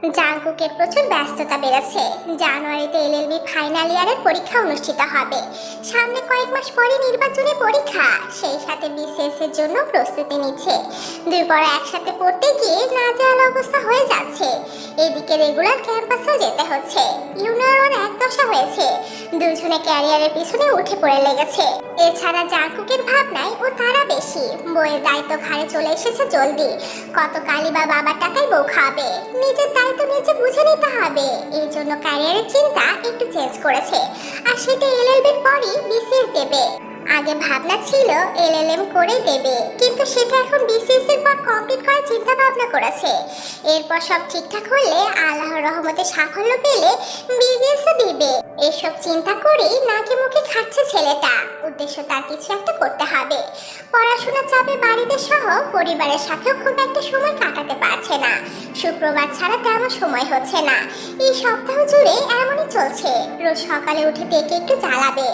জাঙ্কুকের প্রচুর ব্যস্ততা বেড়েছে। জানুয়ারিতে এলএলবি ফাইনাল ইয়ারের পরীক্ষা অনুষ্ঠিত হবে। সামনে কয়েক মাস পরে নির্বাচনী পরীক্ষা, সেই সাথে বিসিএস এর জন্য প্রস্তুতি নিচ্ছে। দুই পড়া একসাথে পড়তে গিয়ে নাজেহাল অবস্থা হয়ে যাচ্ছে। এদিকে রেগুলার ক্যাম্পাসেও যেতে হচ্ছে। ইউনিয়ন এক দশা হয়েছে। দুজনে ক্যারিয়ারের পিছনে উঠে পড়ে লেগেছে। এছাড়া জাঙ্কুকের ভাবনায় ও তারা বেশি। বইয়ের দায়িত্ব ঘাড়ে চলে এসেছে জলদি। কত কালি বা বাবার টাকায় বউ খাবে নিজের নিজে বুঝে নিতে হবে। এই জন্য ক্যারিয়ারের চিন্তা একটু চেঞ্জ করেছে। আর সেটা এলএলবির পরই বিসিএস দেবে। আগে ভাবনা ছিল এলএলএম করে দেবে, কিন্তু সেটা এখন বিসিএস এর পর কমপ্লিট করার চিন্তা ভাবনা করেছে। এরপর সব ঠিকঠাক হলে আল্লাহর রহমতে সাফল্য পেলে বিজনেস দিবে। এসব চিন্তা করেই নাকি মুখে খাচ্ছে ছেলেটা। উদ্দেশ্য তার কিছু একটা করতে হবে। পড়াশোনা চাপে বাড়িতে সহ পরিবারের সাথেও খুব একটা সময় কাটাতে পারছে না। শুক্রবার ছাড়া তেমন সময় হচ্ছে না। এই সপ্তাহ জুড়ে এমনই চলছে। রোজ সকালে উঠে দেখে একটু জ্বালাবে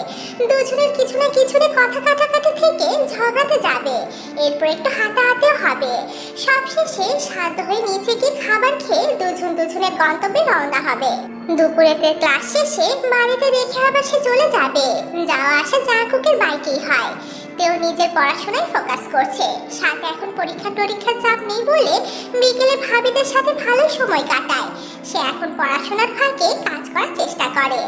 দুজনের কিছু না কিছু নিয়ে কথা কাটাকাটি থেকে ঝগড়াতে যাবে। এরপর একটু হাতাহাতিও হবে। সবশেষে শান্ত হয়ে নিচে গিয়ে খাবার খেয়ে দুজন দুজনের গন্তব্যে রওনা হবে। দুপুরেতে ক্লাস শেষে বাড়িতে রেখে আবার সে চলে যাবে। যাওয়া আসা জাকুকের বাইকেই হয়। তেও নিজের পড়াশোনায় ফোকাস করছে। সাথে এখন পরীক্ষা টরীক্ষার চাপ নেই বলে বিকেলে ভাবিদের সাথে ভালো সময় কাটায়। সে এখন পড়াশোনার ফাঁকে কাজ করার চেষ্টা করে।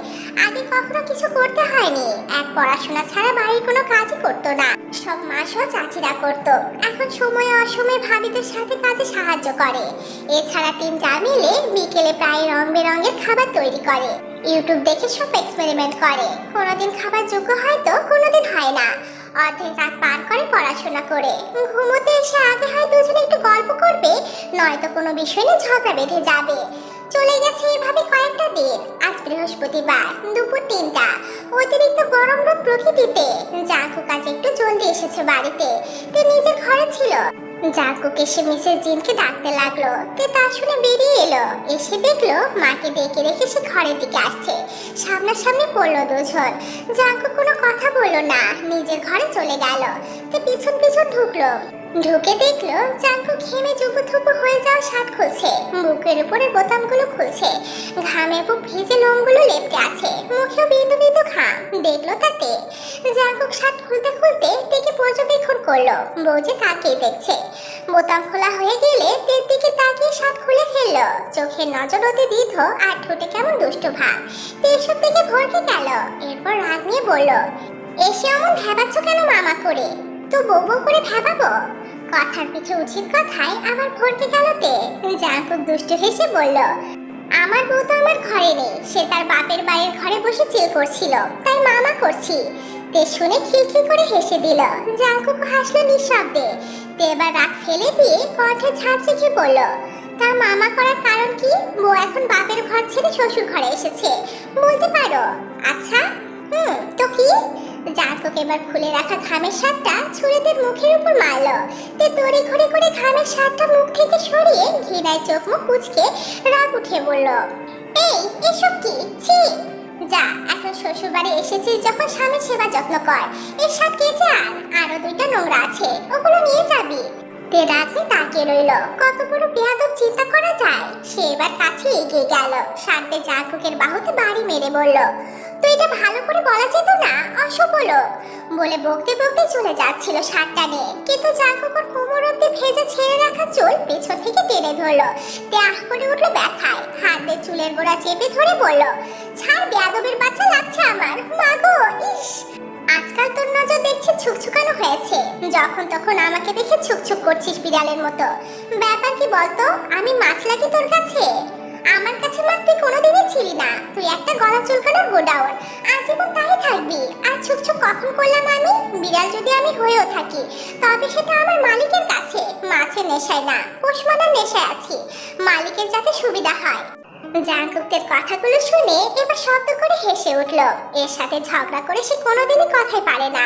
আগে কখনো কিছু করতে হয়নি। এক পড়াশোনা ছাড়া বাড়ির কোনো কাজই করতো না। সব মাসও চাচিরা করতো। এখন সময় অসময়ে ভাবিদের সাথে কাজে সাহায্য করে। এছাড়া তিন যা মিলে বিকেলে প্রায় রং বেরঙের খাবার তৈরি করে। ইউটিউব দেখে সব এক্সপেরিমেন্ট করে। কোনোদিন খাবার যোগ্য হয় তো কোনোদিন হয় না। অর্ধেক রাত পার করে পড়াশোনা করে। ঘুমোতে এসে আগে হয় দুজনে একটু গল্প করবে, নয়তো কোনো বিষয় নিয়ে ঝগড়া বেঁধে যাবে। চলে গেছে এভাবে কয়েকটা দিন। আজ বৃহস্পতিবার, দুপুর তিনটা। অতিরিক্ত গরম রোদ প্রকৃতিতে। জাকু কাজ একটু জলদি এসেছে বাড়িতে। তিনি নিজের ঘরে ছিল। জাকুক কেসে মিসেস জিনকে ডাকতে লাগল। তে তা শুনে বেরিয়ে এলো। এসে দেখল মাকে ডেকে রেখে সে ঘরের দিকে আসছে। সামনাসামনি পড়ল দুজন। জাকু কোনো কথা বলল না, নিজের ঘরে চলে গেল। তে পিছন পিছন ঢুকলো। ঢুকে দেখল জাঙ্কু ঘেমে জুবুথুবু হয়ে যাওয়া শার্ট খুলছে, বুকের উপরে বোতামগুলো খুলছে, ঘামে বুক ভিজে লোমগুলো লেপটে আছে, মুখেও বিন্দু বিন্দু ঘাম। দেখল তাতে জাঙ্কুক শার্ট খুলতে খুলতে দেখে পর্যবেক্ষণ করল বউজে তাকিয়ে দেখছে। বোতাম খোলা হয়ে গেলে তের দিকে তাকিয়ে শার্ট খুলে ফেলল, চোখের নজর অতি দীর্ঘ আর ঠোঁটে কেমন দুষ্ট ভাব। তে এসব দেখে ভরকে গেল, এরপর রাগ নিয়ে বলল, এসে অমন ভেবাচ্ছ কেন মামা করে? তো বউ বউ করে ভেবাবো? কথার পিঠে উচিত কথায় আবার ভরকে গেল তে। জাঙ্কুক দুষ্ট হেসে বলল, আমার বউ তো আমার ঘরে নেই, সে তার বাপের বাড়ির ঘরে বসে চিল করছিল, তাই মামা করছি। তে শুনে খিলখিল করে হেসে দিল, জাঙ্কুক হাসলো নিঃশব্দে। তে এবার রাগ ফেলে দিয়ে কণ্ঠে ঝাঁজ রেখে বলল, তা মামা করার কারণ কি? বউ এখন বাপের ঘর ছেড়ে শ্বশুর ঘরে এসেছে, বলতে পারো? আচ্ছা হুম, তো কি? জাতক এবার খুলে রাখা ঘামের শার্টটা ছুরিদের মুখের উপর মারলো। তে তড়ি ঘড়ি করে ঘামের শার্টটা মুখ থেকে সরিয়ে ঘৃণায় চোখ মুখ কুচকে রাগ উঠে বলল, এই, এসব কি? ছি! যা, এখন শ্বশুর বাড়ি এসেছিস যখন স্বামীর সেবা যত্ন কর। এর শার্ট কেচে আরও দুইটা নোংরা আছে, ওগুলো নিয়ে যাবি। তে রাতে তাকিয়ে রইল। কত বড় বেয়াদব চিন্তা করা যায়। সে এবার কাছে এগিয়ে গেল। শার্টে জাকুকের বাহুতে বাড়ি মেরে বলল তো এটা ভালো করে বলা যেত না? অসভ্য লোক। বলে বকতে বকতে চলে যাচ্ছিল শার্টটা নিয়ে কিন্তু জাকুকর কোমর অব্দি ভেজে ছেড়ে রাখা চুল পেছন থেকে টেনে ধরলো। তে আহ করে উঠল ব্যথায়। হাত চুলের গোড়া চেপে ধরে বলল, ছাড় বেয়াদবের বাচ্চা, লাগছে আমার। মাগো ইস! আজকাল তোর নজর দেখছি ছুকছুকানো হয়েছে। যখন তখন আমাকে দেখে ছুকছুক করছিস বিড়ালের মতো। ব্যাপার কি বলতো, আমি মাছ লাগি তোর কাছে? আমার কাছে মাছ তুই কোনোদিনই ছিলি না। তুই একটা গলা চুলকানোর গোডাউন। আজীবন তাই থাকবি। আর ছুকছুক কখন করলাম আমি? বিড়াল যদি আমি হয়েও থাকি, তবে সেটা আমার মালিকের কাছে। মাছের নেশায় না পোষমানার নেশায় আছি। মালিকের যাতে সুবিধা হয়। জাঙ্কুকের কথাগুলো শুনে এবার শব্দ করে হেসে উঠল। এর সাথে ঝগড়া করে সে কোনোদিনই কথাই পারে না।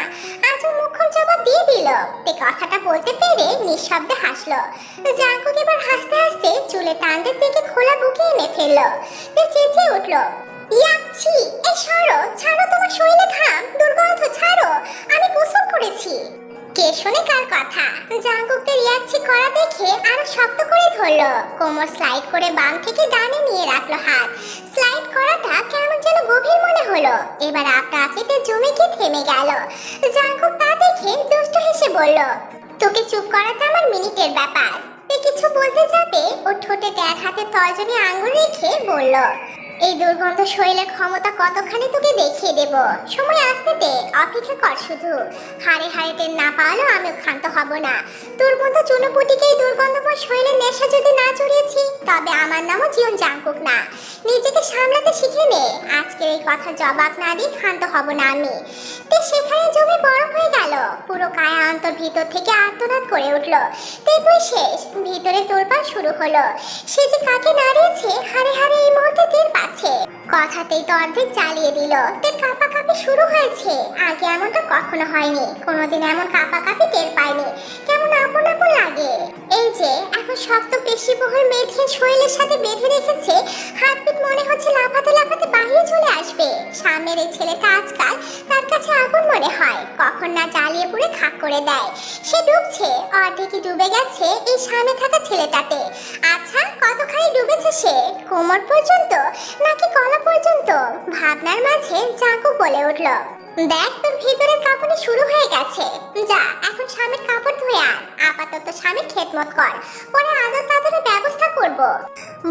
আজও মুখম জবাব দিয়ে দিল। তে কথাটা বলতে পেরে নিঃশব্দে হাসলো। জাঙ্কুক এবার হাসতে হাসতে চুলে টানদের দিকে খোলা বুকে এনে ফেলল। তে চেঁচিয়ে উঠল, ইয়াচ্ছি, এই সরো, ছাড়ো তোমার শরীরে ঘাম, দুর্গন্ধ, ছাড়ো, আমি গোসল করেছি। কে শোনে কার কথা? জাঙ্কুককে রিয়াচ্ছি করা দেখে আরও শক্ত করে ধরলো। কোমর স্লাইড করে বাম থেকে ডানে নিয়ে রাখল হাত। স্লাইড করাটা কেমন যেন গভীর মনে হলো। এবার আপনা আপনিতে জমে গিয়ে থেমে গেল। জাঙ্কুক তা দেখে দুষ্ট হেসে বলল, তোকে চুপ করাটা আমার মিনিটের ব্যাপার। কিছু বলতে যাবে ও ঠোঁটে এক হাতে তর্জনী আঙ্গুল রেখে বলল এই দুর্গন্ধ শরীরের ক্ষমতা কতখানি তোকে দেখিয়ে দেব? সময় আসতে দে, অপেক্ষা কর শুধু। হাড়ে হাড়ে টেন না পাওয়ালেও আমিও ক্ষান্ত হব না। তোর মতো চুনোপুটিকে এই দুর্গন্ধময় শরীরের নেশা যদি না চড়িয়েছি, তবে আমার নামও জীবন জাঙ্কুক না। নিজেকে সামলাতে শিখে নে। আজকের এই কথা জবাব না দিয়ে ক্ষান্ত হব না আমি। তে সেখানে জমি বরফ হয়ে গেল। পুরো কায়া অন্তর ভিতর থেকে আর্তনাদ করে উঠল। তে তুই শেষ। ভিতরে তোলপাড় শুরু হলো। সে যে কাকে নাড়িয়েছে হারে হারে এই মুহূর্তে টের পাচ্ছে কথাতেই তো অর্ধেক চালিয়ে দিল। তের কাঁপাকাঁপি শুরু হয়েছে। আগে এমনটা কখনো হয়নি। কোনোদিন এমন কাঁপাকাঁপি টের পাইনি। কেমন আপন আপন লাগে। এই যে, এখন শক্ত পেশিবহুল মেধে শরীরের সাথে বেঁধে রেখেছে হাতপিট মনে হচ্ছে লাফাতে লাফাতে বাহিরে চলে আসবে। সামনের এই ছেলেটা আজকাল তার কাছে আগুন মনে হয়। কখন না জ্বালিয়ে পুড়ে খাক করে দেয়। সে ডুবছে, অর্ধেকই ডুবে গেছে এই সামনে থাকা ছেলেটাতে। আচ্ছা কতখানি ডুবেছে সে? কোমর পর্যন্ত নাকি গলা পর্যন্ত? ভাবনার মাঝে জাঁকু বলে উঠল। দেখ তোর ভিতরের কাঁপুনি শুরু হয়ে গেছে। যা, এখন স্বামীর কাপড় ধুয়ে আন আপাতত স্বামীর খেদমত কর। পরে আদর তাদের ব্যবস্থা করব।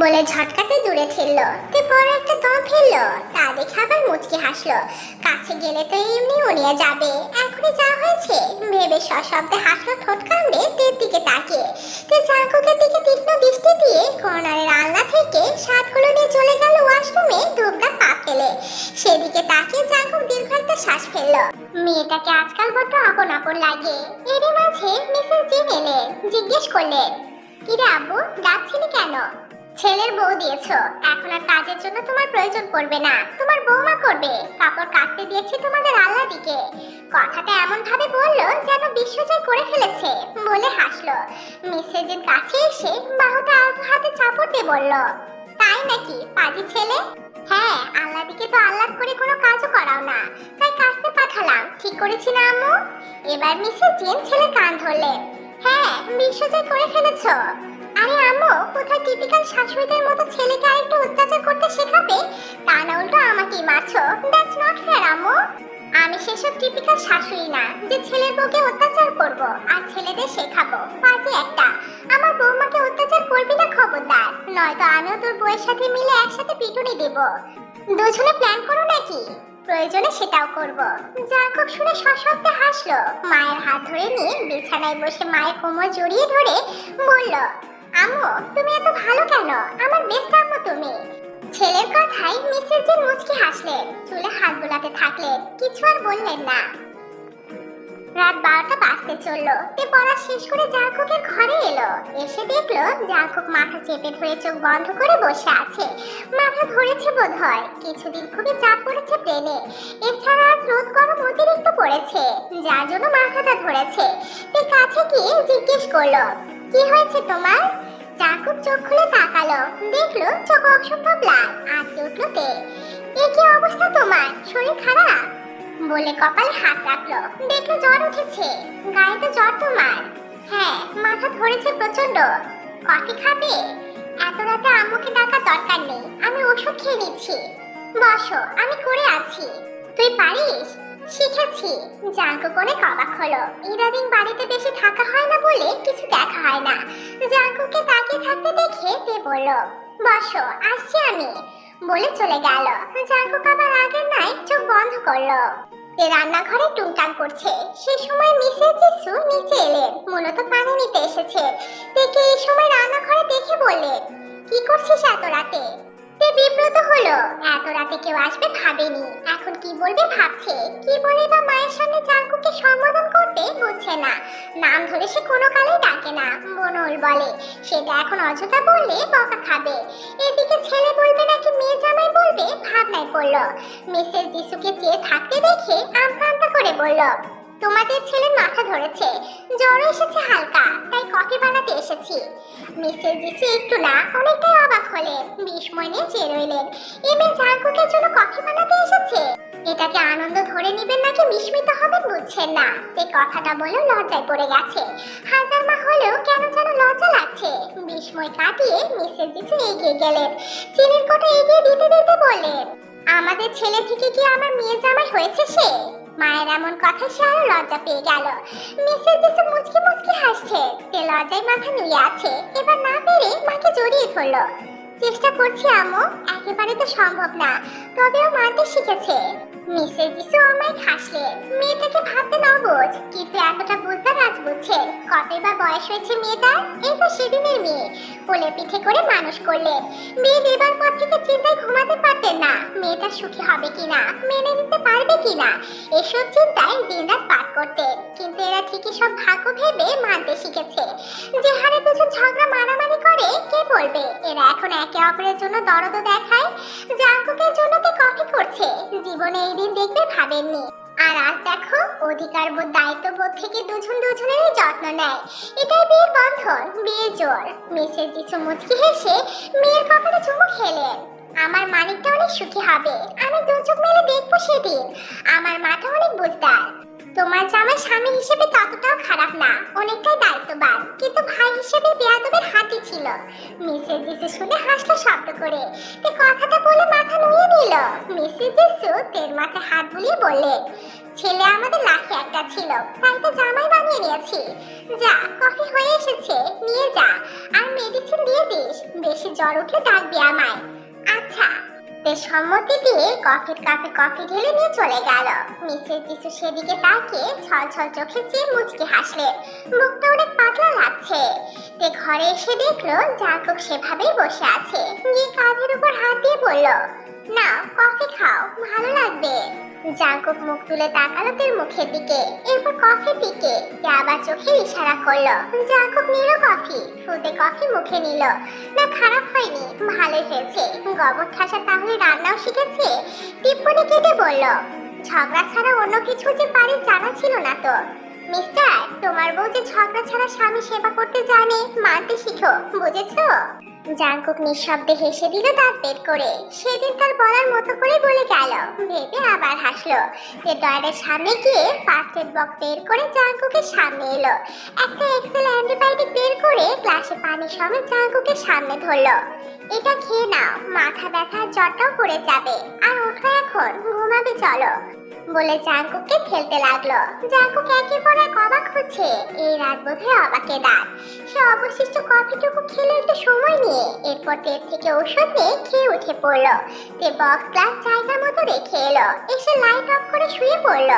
বলে ঝটকাতে দূরে ঠেললো তে পরে একটা দম ফেলল তা দেখে আবার হাসলো কাছে গেলে তো এমনি উড়িয়ে যাবে। এখনই যা হয়েছে, ভেবে সশব্দে হাসলো, ঠোঁট কামড়ে তের দিকে তাকিয়ে। তে জাঙ্কুকের দিকে তীক্ষ্ণ দৃষ্টি দিয়ে কর্নারের আলনা থেকে শার্টগুলো নিয়ে চলে গেল ওয়াশরুমে ধূপটা পা ফেলে। সেদিকে তাকিয়ে জাঙ্কুক দীর্ঘ শ্বাস ফেলল। মেয়েটাকে আজকাল বড্ড আপন আপন লাগে। এরই মাঝে মিসেস জিন এলেন জিজ্ঞেস করলেন, কিরে আব্বু, ডাকছিলি কেন? ছেলের বউ দিয়েছ। এখন আর কাজের জন্য তোমার প্রয়োজন পড়বে না। তোমার বৌমা করবে। কাপড় কাটতে দিয়েছি তোমাদের আল্লাহ দিকে কথাটা এমন ভাবে বলল যেন বিশ্বজয় করে ফেলেছে, বলে হাসলো। মিসেজের কাছে এসে বাহুটা আলতো হাতে চাপড় দিয়ে বলল, তাই নাকি, পাজি ছেলে? হ্যাঁ আল্লাহ দিকে তো আল্লাহ করে কোনো কাজও করাও না। তাই কাজতে পাঠালাম। ঠিক করেছি না, আম্মু? এবার মিসেস জেন ছেলে কান ধরলেন হ্যাঁ বিশ্বজয় করে ফেলেছো। আরে আম্মু, কোথায় টিপিক্যাল শাশুড়িদের মতো ছেলেকে আরেকটু অত্যাচার করতে শেখাবে? তা না উল্টো আমাকেই মারছো। দ্যাটস নট ফেয়ার আম্মু। আমি সেসব টিপিক্যাল শাশুড়ি না, যে ছেলের বউকে অত্যাচার করব আর ছেলেদের শেখাবো। বাজে একটা। আমার বৌমাকে অত্যাচার করবি না, খবরদার। নয়তো আমিও তোর বউয়ের সাথে মিলে একসাথে পিটুনি দেব। দুজনে প্ল্যান করো নাকি? প্রয়োজনে সেটাও করব। জাকব শুনে সশব্দে হাসলো। মায়ের হাত ধরে নিয়ে বিছানায় বসে মায়ের কোমর জড়িয়ে ধরে বলল আম্মু, তুমি এত ভালো কেন? আমার বেস্ট আম্মু তুমি। ছেলের কথাই মিসেস জিন মুচকি হাসলেন। চুলে হাত বোলাতে থাকলেন, কিছু আর বললেন না। রাত বারোটা বাজতে চলল। তে পড়া শেষ করে জাকবের ঘরে এলো। এসে দেখল জাকব মাথা চেপে ধরে চোখ বন্ধ করে বসে আছে। মাথা ধরেছে বোধ হয় কিছুদিন খুবই চাপ পড়েছে প্লেনে এছাড়া আজ রোদ গরম অতিরিক্ত পড়েছে। যার জন্য মাথাটা ধরেছে। তে কাছে গিয়ে জিজ্ঞেস করল, কি হয়েছে তোমার? জাকুব চোখ খুলে তাকালো। দেখল চোখ অসম্ভব লাল আজকে উঠল তে। এ কি অবস্থা তোমার? শরীর খারাপ? বলে কপালে হাত রাখল। দেখল জ্বর উঠেছে। গায়ে তো জ্বর তোমার। হ্যাঁ মাথা ধরেছে প্রচণ্ড কফি খাবে? এত রাতে আম্মুকে ডাকার দরকার নেই। আমি ওষুধ খেয়ে নিচ্ছি। বসো, আমি করে আছি। তুই পারিস? শিখেছি। জাঙ্কু কোনে কবাক হলো। ইদানিং বাড়িতে বেশি থাকা হয় না বলে কিছু দেখা হয় না। জাঙ্কুকে তাকিয়ে থাকতে দেখে তে বলল, বসো, আসছি আমি। বলে চলে গেল। জাঙ্কুক আবার আগের নাই চোখ বন্ধ করল। তে রান্নাঘরে টুংটাং করছে। সে সময় মিসেস জিসু নিচে এলেন। মূলত পানি নিতে এসেছে। তেকে এই সময় রান্নাঘরে দেখে বললেন, কি করছিস এত রাতে? তে বিব্রত হলো। এত রাতে কেউ আসবে ভাবেনি। এখন কি বলবে ভাবছে? কি বলে বা মায়ের সামনে জাঙ্কুকে সম্বোধন করবে বুঝছে না। নাম ধরে সে কোনো কালেই ডাকে না বনল বলে। সেটা এখন অযথা বললে বকা খাবে। এদিকে ছেলে বলবে নাকি মেয়ে জামাই বলবে, ভাবনায় পড়ল। মিসেস যিশুকে চেয়ে থাকতে দেখে আমতা করে বলল তোমাদের ছেলে মাথা ধরেছে। জ্বর এসেছে হালকা, তাই কফি বানাতে এসেছি। মিসেস যিশু একটু না, অনেকটাই অবাক হলেন। বিস্ময় নিয়ে চেয়ে রইলেন। এমএ জাঙ্কুকের জন্য কফি বানাতে এসেছে? এটাকে আনন্দ ধরে নিবেন নাকি বিস্মিত হবেন বুঝছেন না। এই কথাটা বলেও লজ্জায় পড়ে গেছে। হাজার মা হলেও কেন যেন লজ্জা লাগছে। বিস্ময় কাটিয়ে মিসেস জিসু এগিয়ে গেলেন। চিনির কোটা এগিয়ে দিতে দিতে বললেন, আমাদের ছেলে থেকে কি আমার মেয়ে জামাই হয়েছে সে? মায়ের এমন কথা সে আরও লজ্জা পেয়ে গেল। মিসেস জিসু মুচকি মুচকি হাসছে। সে লজ্জায় মাথা নিয়ে আছে। এবার না পেরে মাকে জড়িয়ে ধরলো। চেষ্টা করছি আম্মু, একেবারে তো সম্ভব না, তবেও মানতে শিখেছে। মিসেস জিসু আমায় হাসলেন মেয়েটাকে ভাবতে না বোঝ কিন্তু এতটা বুঝতে রাজ বুঝছেন কতই বা বয়স হয়েছে মেয়েটার এই তো সেদিনের মেয়ে। কোলে পিঠে করে মানুষ করলেন বিয়ে দেবার পর থেকে চিন্তায় ঘুমাতে পারতেন না। মেয়েটা সুখী হবে কিনা, মেনে নিতে পারবে কিনা, এসব চিন্তায় দিনরাত পার করতেন কিন্তু এরা ঠিকই সব ভাগ্য ভেবে মানতে শিখেছে। যে হারে দুজন ঝগড়া মারামারি করে, কে বলবে? এরা এখন একে অপরের জন্য দরদ দেখায় জাঙ্কুকের জন্য তে কফি করছে। জীবনে এই দিন দেখবে ভাবেননি। আর আজ দেখো, অধিকার বোধ দায়িত্ববোধ থেকে দুজন দুজনেরই যত্ন নেয়। এটাই বিয়ের বন্ধন, বিয়ের জোর মিসেস কিছু মুচকি হেসে মেয়ের কপালে চুমু খেলেন। আমার মানিকটা অনেক সুখী হবে। আমি দু চোখ মেলে দেখব সেদিন। আমার মাটা অনেক বুঝদার। তোমার জামাই স্বামী হিসেবে ততটাও খারাপ না, অনেকটাই দায়িত্ববান। কিন্তু ভাই হিসেবে বেয়াদবের হাতি ছিল। মিসেস জিসু শুনে হাসলো শব্দ করে। তে কথাটা বলে মাথা নুয়ে নিল। মিসেস জিসু তের মাথায় হাত বুলিয়ে বললেন ছেলে আমাদের লাখে একটা ছিল, তাই তো জামাই বানিয়ে নিয়েছি। যা, কফি হয়ে এসেছে, নিয়ে যা। আর মেডিসিন দিয়ে দিস, বেশি জ্বর উঠলে ডাকবি আমায়। আচ্ছা। তে সম্মতি দিয়ে কফির কাপে কফি ঢেলে নিয়ে চলে গেল। মিসেস যিশু সেদিকে তাকিয়ে ছল ছল চোখে চেয়ে মুচকি হাসলে মুখটা অনেক পাতলা লাগছে। তে ঘরে এসে দেখল জাকব সেভাবেই বসে আছে। গিয়ে কাঁধের উপর হাত দিয়ে বলল না কফি খাও, ভালো লাগবে। জাকব মুখ তুলে তাকালো তের মুখের দিকে, এরপর কফির দিকে। আবার চোখের ইশারা করল জাকব নিল কফি। ফুটে কফি মুখে নিল। না, খারাপ হয়নি, ভালোই হয়েছে। গোবর ঠাসা তাহলে রান্নাও শিখেছে? টিপ্পনি কেটে বলল, ঝগড়া ছাড়া অন্য কিছু যে পারে জানা ছিল না তো। মিস্টার, তোমার বউ যে ঝগড়া ছাড়া স্বামী সেবা করতে জানে, মানতে শিখো, বুঝেছ? জাঙ্কুক নিঃশব্দে হেসে দিল দাঁত বের করে। সেদিন তার বলার মতো করে বলে গেল। ভেবে আবার হাসলো। যে ডয়ারের সামনে গিয়ে ফার্স্ট এড বক্স বের করে জাঙ্কুকের সামনে এলো। একটা এক্সেল অ্যান্টিবায়োটিক বের করে গ্লাসে পানি সমেত জাঙ্কুকের সামনে ধরলো। এটা খেয়ে নাও, মাথা ব্যথা জ্বরটাও পড়ে যাবে। আর ওঠো এখন, ঘুমাবে চলো। বলে জাঙ্কুককে ফেলতে লাগল। জাঙ্কুক একের পর এক অবাক হচ্ছে। এই রাত বোধহয় অবাকে রাত। সে অবশিষ্ট কফিটুকু খেলে একটু সময় নিয়ে? এরপর টেপ থেকে ওষুধ নিয়ে খেয়ে উঠে পড়ল। তে বক্স গ্লাস জায়গা মতো রেখে এলো। এসে লাইট অফ করে শুয়ে পড়ল।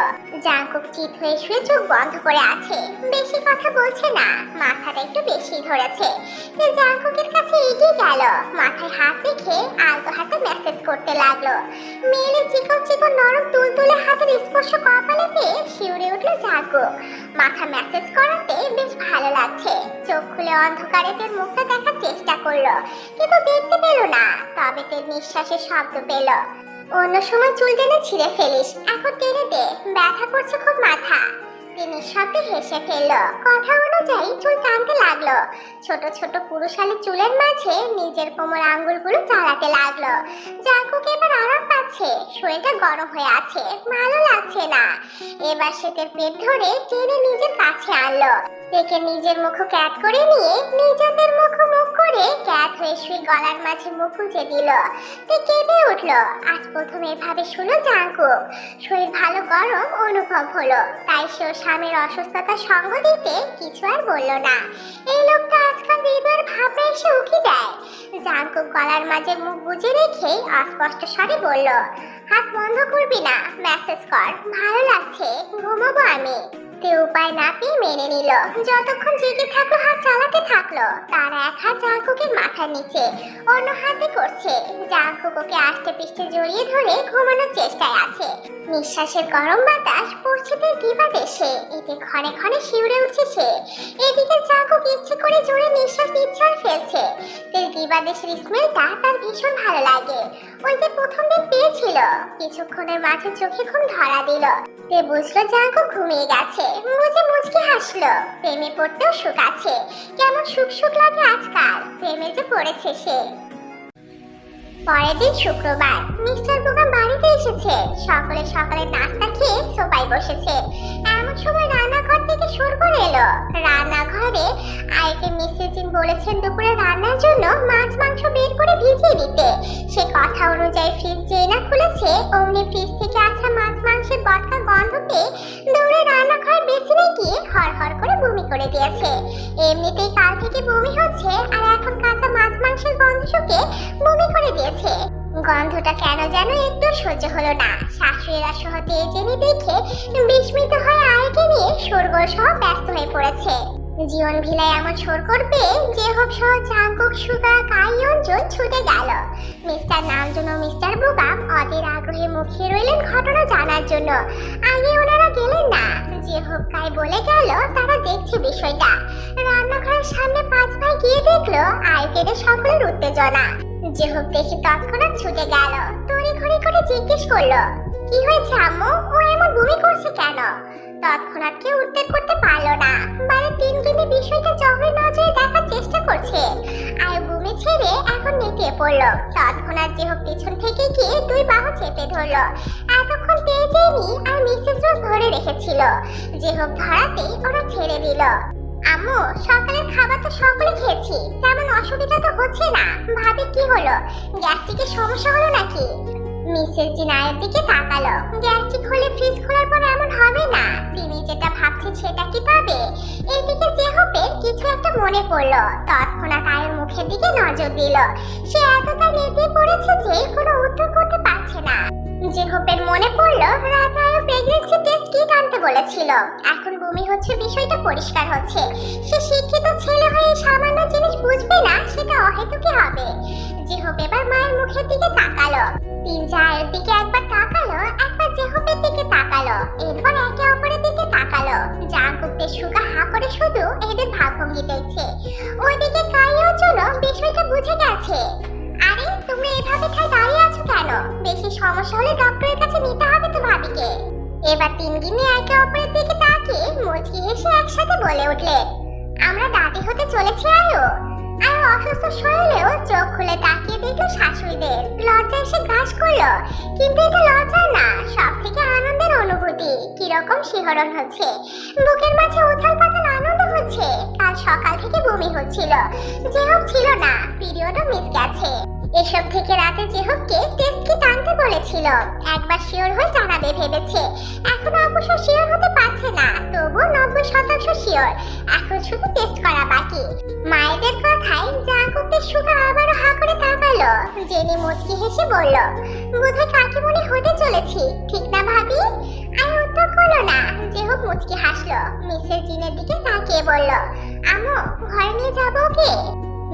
জাঙ্কুক চিত হয়ে শুয়ে চোখ বন্ধ করে আছে। বেশি কথা বলছে না। মাথাটা একটু বেশি ধরেছে। তে জাঙ্কুকের কাছে এগিয়ে গেল। মাথায় হাত রেখে আলতো হাতে মেসেজ করতে লাগল। মেয়েলে চিকন চিকন নরম তুলতুলে হাতের স্পর্শ কপালে পেয়ে শিউরে উঠল জাঙ্কুক। মাথা ম্যাসেজ করাতে বেশ ভালো লাগছে। চোখ খুলে অন্ধকারে তের মুখটা দেখার চেষ্টা করল, কিন্তু দেখতে পেল না, তবে তের নিঃশ্বাসের শব্দ পেল। অন্য সময় চুল টেনে ছিঁড়ে ফেলিস, এখন টেনে দে, ব্যথা করছে খুব মাথা। তিনি সাথে হেসে ফেলল। কথা অনুযায়ী চুল টানতে লাগল। ছোট ছোট পুরুষালী চুলের মাঝে নিজের কোমর আঙ্গুলগুলো চালাতে লাগল। জাঙ্কুক এবার আরাম পাচ্ছে। শরীরটা গরম হয়ে আছে, ভালো লাগছে না। এবার সেতের পেট ধরে টেনে নিজের কাছে আনলো। দেখে নিজের মুখ ক্যাট করে নিয়ে নিজেদের মুখ মুখ করে ক্যাট হয়ে শুয়ে গলার মাঝে মুখ গুজে দিল। তে কেঁদে উঠল। আজ প্রথম এভাবে শুনো জাঙ্কুক শরীর ভালো গরম অনুভব হলো। তাই সেও স্বামীর অসুস্থতা সঙ্গ দিতে কিছু আর বলল না। এই লোকটা আজকাল হৃদয়ের ভাবনা এসে উকি দেয়। জাঙ্কুক গলার মাঝে মুখ বুজে রেখে অস্পষ্ট স্বরে বলল, হাত বন্ধ করবি না মেসেজ কর। ভালো লাগছে, ঘুমাবো আমি। তে উপায় না পেয়ে মেনে নিল। যতক্ষণ জেগে থাকল, হাত চালাতে থাকল, তার এক হাত জাঙ্কুকের মাথার নিচে, অন্য হাতে করছে। জাঙ্কুক ওকে আষ্টে পিষ্টে জড়িয়ে ধরে ঘুমানোর চেষ্টায় আছে। নিঃশ্বাসের গরম বাতাস পড়ছে দিবা দেশে এতে ক্ষণে ক্ষণে শিউরে উঠছে সে। এদিকে জাঙ্কুক ইচ্ছে করে জোরে নিঃশ্বাস নিচ্ছে আর ফেলছে। তেল দিবা দেশের স্মেলটা তার ভীষণ ভালো লাগে। ওই যে প্রথম দিন পেয়েছিল, কিছুক্ষণের মাঝে চোখে ঘুম ধরা দিল। তে বুঝলো জাঙ্কুক ঘুমিয়ে গেছে। মুজে মুচকে হাসলো। প্রেমে পড়তেও সুখ আছে। কেমন সুখ সুখ লাগে আজকাল। প্রেমে যে পড়েছে সে। পরের দিন শুক্রবার। মিস্টার বোগাম বাড়িতে এসেছে। সকালে সকালে নাস্তা খেয়ে সোফায় বসেছে। এমন সময় রান্নাঘর থেকে সুর করে এলো। রান্নাঘরে আইকে মিসেস বলেছেন দুপুরে রান্নার জন্য মাছ, মাংস বের করে ভিজিয়ে দিতে। সে কথা অনুযায়ী ফ্রিজ যেই না খুলেছে, অমনি ফ্রিজ থেকে আসা মাছ, মাংসের বটকা গন্ধ পেয়ে দৌড়ে রান্নাঘর বেসিনে গিয়ে হড়হড় করে বমি করে দিয়েছে। এমনিতেই কাল থেকে বমি হচ্ছে আর এখন কাঁচা মাছ, মাংসের গন্ধ শুকে বমি করে দিয়েছে। গন্ধটা কেন যেন একটু সহ্য হলো না। শাশুড়িরা সহ তেজেনি দেখে বিস্মিত হয়ে আয়কে নিয়ে সরগোল সহ ব্যস্ত হয়ে পড়েছে। জীবন ভিলায় এমন সর করবে যে হোক সহ চাঙ্কুক, সুগা কাই অঞ্চল ছুটে গেল। মিস্টার নামজন ও মিস্টার বুবাম অধীর আগ্রহে মুখিয়ে রইলেন ঘটনা জানার জন্য। আগে ওনারা গেলেন না। যে হোক কাই বলে গেল, তারা দেখছে বিষয়টা। রান্নাঘরের সামনে পাঁচ ভাই গিয়ে দেখল আয় কেটে সকলের উত্তেজনা। হোক দেখে তৎক্ষণাৎ ছুটে গেল। তড়ি ঘড়ি করে জিজ্ঞেস করল, কি হয়েছে আম্মু? ও এমন বমি করছে কেন? তৎক্ষণাৎ কেউ উত্তর করতে পারল না। বারে তিন দিনে বিষয়টা জহরের নজরে দেখার চেষ্টা করছে। আর বমি ছেড়ে এখন নেতিয়ে পড়ল। তৎক্ষণাৎ হোক পিছন থেকে গিয়ে দুই বাহু চেপে ধরলো, এতক্ষণ তেজেনি আর মিসেস ধরে রেখেছিল। যে হোক ধরাতেই ওরা ছেড়ে দিল। আম্মু, সকালের খাবার তো সকলে খেয়েছি। তেমন অসুবিধা তো হচ্ছে না। ভাবি, কি হলো? গ্যাস্ট্রিকের সমস্যা হলো নাকি? মিসেস জিনায়ের দিকে তাকালো। গ্যাস্ট্রিক হলে ফ্রিজ খোলার পর এমন হবে না। তিনি যেটা ভাবছেন সেটা কি তবে? এদিকে যে হবে কিছু একটা মনে পড়ল। তৎক্ষণাৎ আয়ের মুখের দিকে নজর দিল। সে এতটা নেতিয়ে পড়েছে যে কোনো উত্তর করতে পারছে না। জেহপের মনে পড়ল রাতে আয়ু প্রেগনেন্সি টেস্ট কিট আনতে বলেছিল। এখন বমি হচ্ছে, বিষয়টা পরিষ্কার হচ্ছে। সে শিক্ষিত ছেলে হয়ে সামান্য জিনিস বুঝবে না, সেটা অহেতুকি হবে। জেহপ এবার মায়ের মুখের দিকে তাকালো। তিন চায়ের দিকে একবার তাকালো, একবার জেহপের দিকে তাকালো। এরপর একে অপরের দিকে তাকালো। যা করতে সুগা হা করে শুধু এদের ভাবভঙ্গি দেখছে। ওইদিকে কাইও জন্য বিষয়টা বুঝে গেছে। আরে তুমি এভাবে ঠাই দাঁড়িয়ে কেন? বেশি সমস্যা হলে ডক্টরের কাছে নিতে হবে তো ভাবিকে এবার তিন দিনে একে অপরের দিকে তাকিয়ে মুচকি হেসে একসাথে বলে উঠলে, আমরা দাদি হতে চলেছি, আয়ো? আর অসুস্থ শরীরেও চোখ খুলে তাকিয়ে দেখল শাশুড়িদের। লজ্জা এসে গ্রাস করল। কিন্তু এটা লজ্জা না সব থেকে আনন্দের অনুভূতি। কীরকম শিহরণ হচ্ছে। বুকের মাঝে উথাল পাতাল আনন্দ হচ্ছে। কাল সকাল থেকে বমি হচ্ছিল। যে হোক ছিল না, পিরিয়ডও মিস গেছে। এসব থেকে রাতে কিট আনতে বলেছিল। একবার শিওর হয়ে জানাবে ভেবেছে। এখন অবশ্য শিওর হতে পারছে না, তবুও নব্বই শতাংশ শিওর। এখন শুধু টেস্ট করা বাকি। মায়েদের কথায় যা করতে সুখা আবারও হা করে তাকালো। জেনি মুচকি হেসে বলল, বোধহয় কাকিমণি হতে চলেছি, ঠিক না ভাবি? আর উত্তর করল না, যে হোক মুচকি হাসলো। মিসেস জিনের দিকে তাকিয়ে বলল আমো ঘরে নিয়ে যাব ওকে?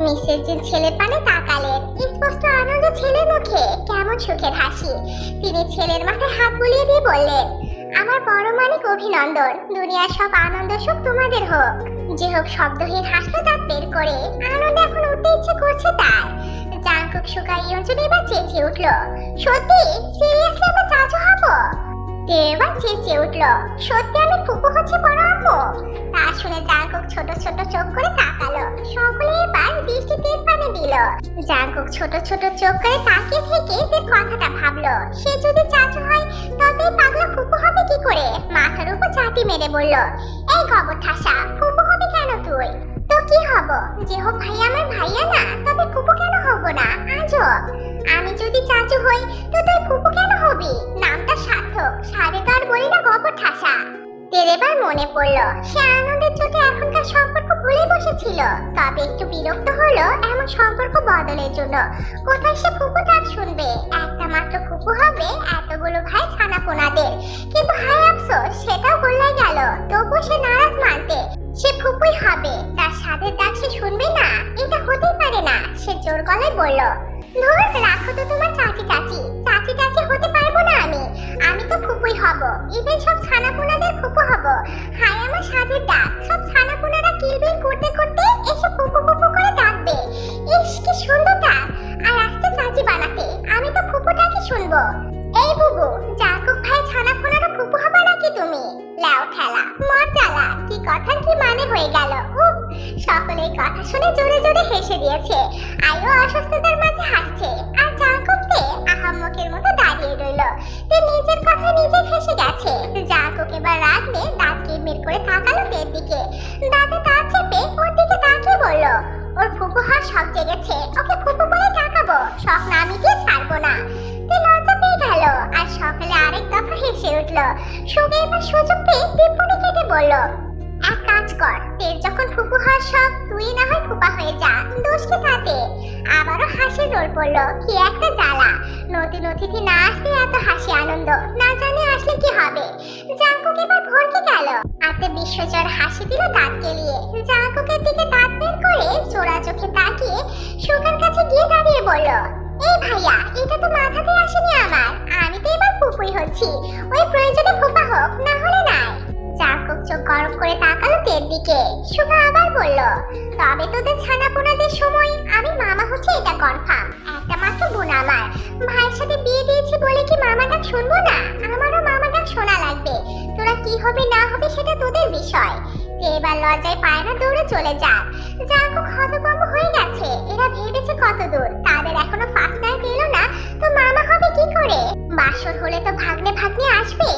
মিসেস জিন ছেলের পানে তাকালেন স্পষ্ট আনন্দ ছেলের মুখে কেমন সুখের হাসি। তিনি ছেলের মাথায় হাত বুলিয়ে দিয়ে বললেন, আমার মানিক অভিনন্দন। দুনিয়ার সব আনন্দ সুখ তোমাদের হোক। যে হোক শব্দহীন হাসলো দাঁত বের করে, আনন্দ এখন উঠতে ইচ্ছে করছে তার। জাঙ্কুক শুকাই ইয়ঞ্জন এবার চেঁচিয়ে উঠল, সত্যি? সিরিয়াসলি আমরা চাচু হব? এবার চেঁচিয়ে উঠল, সত্যি আমি ফুপু হচ্ছে বড় আম্মু তা শুনে জাঙ্কুক ছোট ছোট চোখ করে তাকালো, সকলে এবার দৃষ্টি তীর পানে দিল। জাঙ্কুক ছোট ছোট চোখ করে তাকিয়ে থেকে তীর কথাটা ভাবলো, সে যদি চাচু হয়, তবে পাগলা ফুপু হবে কি করে? মাথার উপর চাটি মেরে বলল, এই খবর ঠাসা, ফুপু হবে কেন তুই? তো কি হব? যে হোক ভাই আমার ভাইয়া না, তবে ফুপু কেন হব না? আজও আমি যদি চাচু হই, তো তুই ফুপু কেন হবি? নামটা সার্থক সাদে তো আর বলি না গবর ঠাসা। তের এবার মনে পড়ল, সে আনন্দের চোটে এখনকার সম্পর্ক ভুলে বসেছিল। তবে একটু বিরক্ত হলো, এমন সম্পর্ক বদলের জন্য। কোথায় সে ফুপু ডাক শুনবে? একটা মাত্র ফুপু হবে, এতগুলো ভাই ছানা পোনাদের কিন্তু হায় আফসোস, সেটাও গোল্লাই গেল। তবু সে নারাজ মানতে সে ফুপুই হবে। তার সাধের ডাক সে শুনবে না? এটা হতেই পারে না, সে জোর গলায় বলল ধর রাখো তো তোমার চাচি চাচি। চাচি চাচি হতে পারব না আমি। আমি তো ফুপুই হব। ইভেন সব ছানাপোনাদের ফুপু হব। হায় আমার সাধের ডাক। সব ছানাপোনারা কিলবিল করতে করতে এসে ফুপু ফুপু করে ডাকবে। ইস, কি সুন্দর ডাক। আর আসছে চাচি বানাতে। আমি তো ফুপুটাকে শুনব। এই বুবু জাকুব ভাই ছানাপোনারা কি তুমি? লাউ ঠেলা মরচালা কি কথার কি মানে হয়ে গেল? উফ সকলে কথা শুনে জোরে জোরে হেসে দিয়েছে। আয়ও অসুস্থতার মাঝে হাসছে। আর জাঙ্কুককে আহাম্মকের মতো দাঁড়িয়ে রইল। তে নিজের কথা নিজে ফেসে গেছে। জাঙ্কুক এবার রাগ নিয়ে দাঁত মের করে তাকালো তের দিকে। দাঁতে তার চেপে ওর দিকে তাকিয়ে বলল, ওর ফুপু হওয়ার শখ জেগেছে, ওকে ফুপু বলে ডাকাবো। স্বপ্ন আমি মিটিয়ে ছাড়বো না। গেল আর সকালে আরেক দফা হেসে উঠল। সুগে এবার সুযোগ পেয়ে টিপ্পনি কেটে বলল, এক কাজ কর তের যখন ফুপু হওয়ার শখ, তুই না হয় ফুপা হয়ে যা, দোষ কি তাতে? আবারও হাসির রোল পড়ল, কি একটা জ্বালা নতুন অতিথি না আসতে এত হাসি আনন্দ, না জানে আসলে কি হবে? জাঙ্কুক এবার ভরকে গেল আতে বিশ্বজোর হাসি দিল দাঁত কেলিয়ে। জাঙ্কুকের দিকে দাঁত বের করে চোরা চোখে তাকিয়ে সুগার কাছে গিয়ে দাঁড়িয়ে বলল ভাইয়া, এটা তো মাথাতে আসেনি আমার। আমি তো এবার ফুপুই হচ্ছি। ওই প্রয়োজনে ফুপা হোক, না হলে নাই। জাঙ্কুক চোখ গরম করে তাকালো তের দিকে। সুগা আবার বলল, তবে তোদের ছানা পোনাদের সময় আমি মামা হচ্ছে এটা কনফার্ম একটা মাত্র বোন আমার। ভাইয়ের সাথে বিয়ে দিয়েছি বলে কি মামা ডাক শুনব না? আমারও মামা ডাক শোনা লাগবে। তোরা কি হবে, না হবে সেটা তোদের বিষয়। এবার লজ্জায় পায় না দৌড়ে চলে যাক। জাঙ্কুক হতভম্ব হয়ে গেছে। এরা ভেবেছে কত দূর। তাদের এখনও তো মামা হবে কি করে? বাসর হলে তো ভাগ্নে ভাগ্নে আসবে।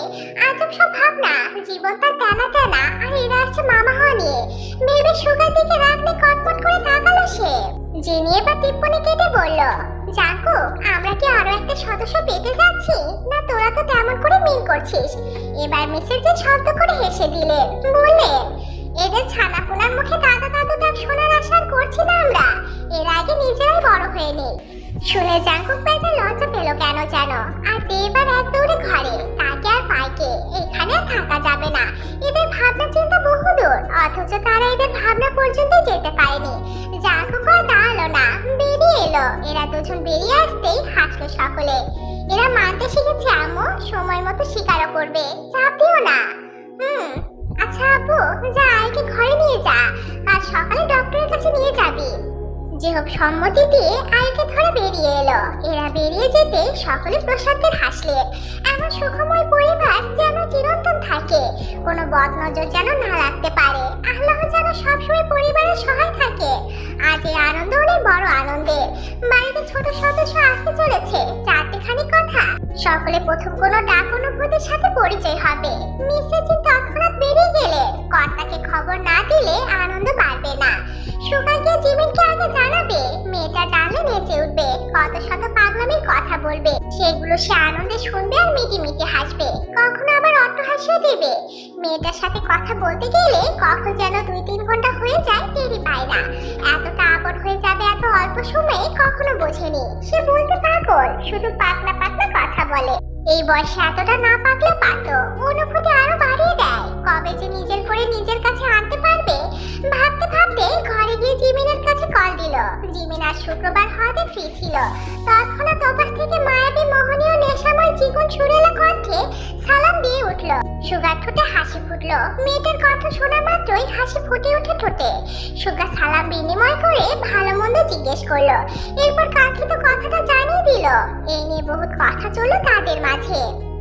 আজব সব ভাবনা। জীবন তার টানা টানা, আর এরা আসছে মামা হওয়া নিয়ে। ভেবে সুগার দিকে রাখলে কটপট করে তাকালো সে। জেনি এবার টিপ্পনি কেটে বলল জাঙ্কু আমরা কি আরও একটা সদস্য পেতে যাচ্ছি? না, তোরা তো তেমন করে মিল করছিস। এবার মেসেজে শব্দ করে হেসে দিলেন, বললেন, এদের ছানাপোনার মুখে দাদা দাদু ডাক শোনার আশা করছি না আমরা। এর আগে নিজেরাই বড় হয়ে নেই শুনে জাঙ্কুক পেঁচা লজ্জা পেল কেন যেন? আর দেবার এক দৌড়ে ঘরে, তাকে আর পাইকে, এখানে আর থাকা যাবে না। এদের ভাবনা চিন্তা বহুদূর, অথচ তারা এদের ভাবনা পর্যন্ত যেতে পারেনি। জাঙ্কুক আর দাঁড়াল না, বেরিয়ে এলো। এরা দুজন বেরিয়ে আসতেই হাসলো সকলে। এরা মানতে শিখেছে, আম্মু, সময় মতো শিকারও করবে, চাপ দিও না। হুম আচ্ছা আপু যা আইকে ঘরে নিয়ে যা। আর সকালে যেহব সম্মতি দিয়ে আয়কে ধরে বেরিয়ে এলো। এরা বেরিয়ে যেতে সকলে প্রসাদের হাসলেন এমন সুখময় পরিবার যেন চিরন্তন থাকে। কোনো বদনজর যেন না লাগতে পারে। আল্লাহ যেন সবসময় পরিবারের সহায় থাকে। আজ এই আনন্দ অনেক বড় আনন্দের বাড়িতে ছোট সদস্য আসতে চলেছে। চারটিখানি কথা। সকলে প্রথম কোনো ডাক অনুভূতির সাথে পরিচয় হবে। মিসেস তৎক্ষণাৎ বেরিয়ে গেলে কর্তাকে খবর না দিলে আনন্দ বাড়বে না। গিয়ে জিমিনকে আগে জানাবে, মেয়েটা জানলে নেচে উঠবে, কত শত পাগলামির কথা বলবে, সেগুলো সে আনন্দে শুনবে আর মিটি মিটি হাসবে। কখনো আবার অট্টহাস্য দেবে। মেয়েটার সাথে কথা বলতে গেলে কখন যেন দুই তিন ঘণ্টা হয়ে যায় টেরি পায় না। এতটা আপন হয়ে যাবে এত অল্প সময়ে কখনো বোঝেনি। সে বলতে পাগল, শুধু পাতলা পাতলা কথা বলে। এই বয়সে এতটা না পাকলে পারত অনুভূতি আরও বাড়িয়ে দেয়। কবে যে নিজের করে নিজের কাছে আনতে পারবে, ভাবতে ভাবতে ঘরে গিয়ে জিমিনের কাছে কল দিল। জিমিন আর শুক্রবার হওয়াতে ফ্রি ছিল। তৎক্ষণাৎ ওপাশ থেকে মায়াবী, মোহনীয়, নেশাময় জীবন সুরেলা কণ্ঠে সালাম দিয়ে উঠল। সুগার ঠোঁটে হাসি ফুটলো। মেয়েটার কথা শোনা মাত্রই হাসি ফুটে ওঠে ঠোঁটে। সুগার সালাম বিনিময় করে ভালো মন্দ জিজ্ঞেস করল। এরপর কাকি তো কথাটা জানিয়ে দিল। এই নিয়ে বহুত কথা চলল তাদের মাঝে।